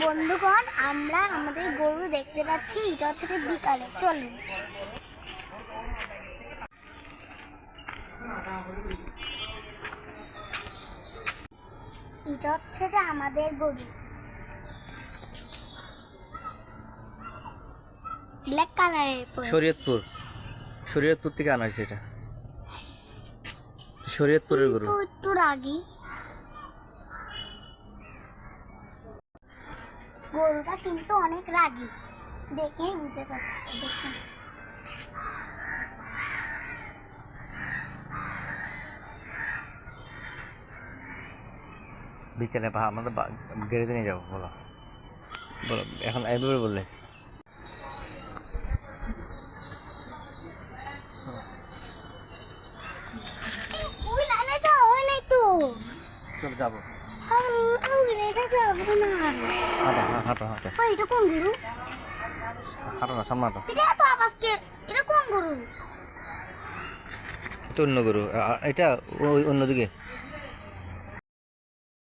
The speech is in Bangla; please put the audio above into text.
বন্ধুগণ আমরা আমাদের গরু দেখতে যাচ্ছি এটা হচ্ছে বিকালে। চলুন। এটা হচ্ছে যে আমাদের গরু। ব্ল্যাক কালারের পরে শরীয়তপুর। শরীয়তপুর থেকে আনা হয়েছে এটা। শরীয়তপুরের গরু। একটু রাগি। গরুটা কিন্তু অনেক রাগি। দেখেই বুঝতে পারছি দেখুন বিকেলে আমাদের গেড়ে নিয়ে যাব বলো। বলো এখন এইভাবে বললে। চলো যাব। লাইনে যাব না। হাঁটো হাঁটো হাঁটো ওই এটা কোন গরু? হাঁটো না সামনে হাঁটো। এটা তো আওয়াজ কে? এটা কোন গরু? এটা অন্য গরু। এটা ওই অন্যদিকে।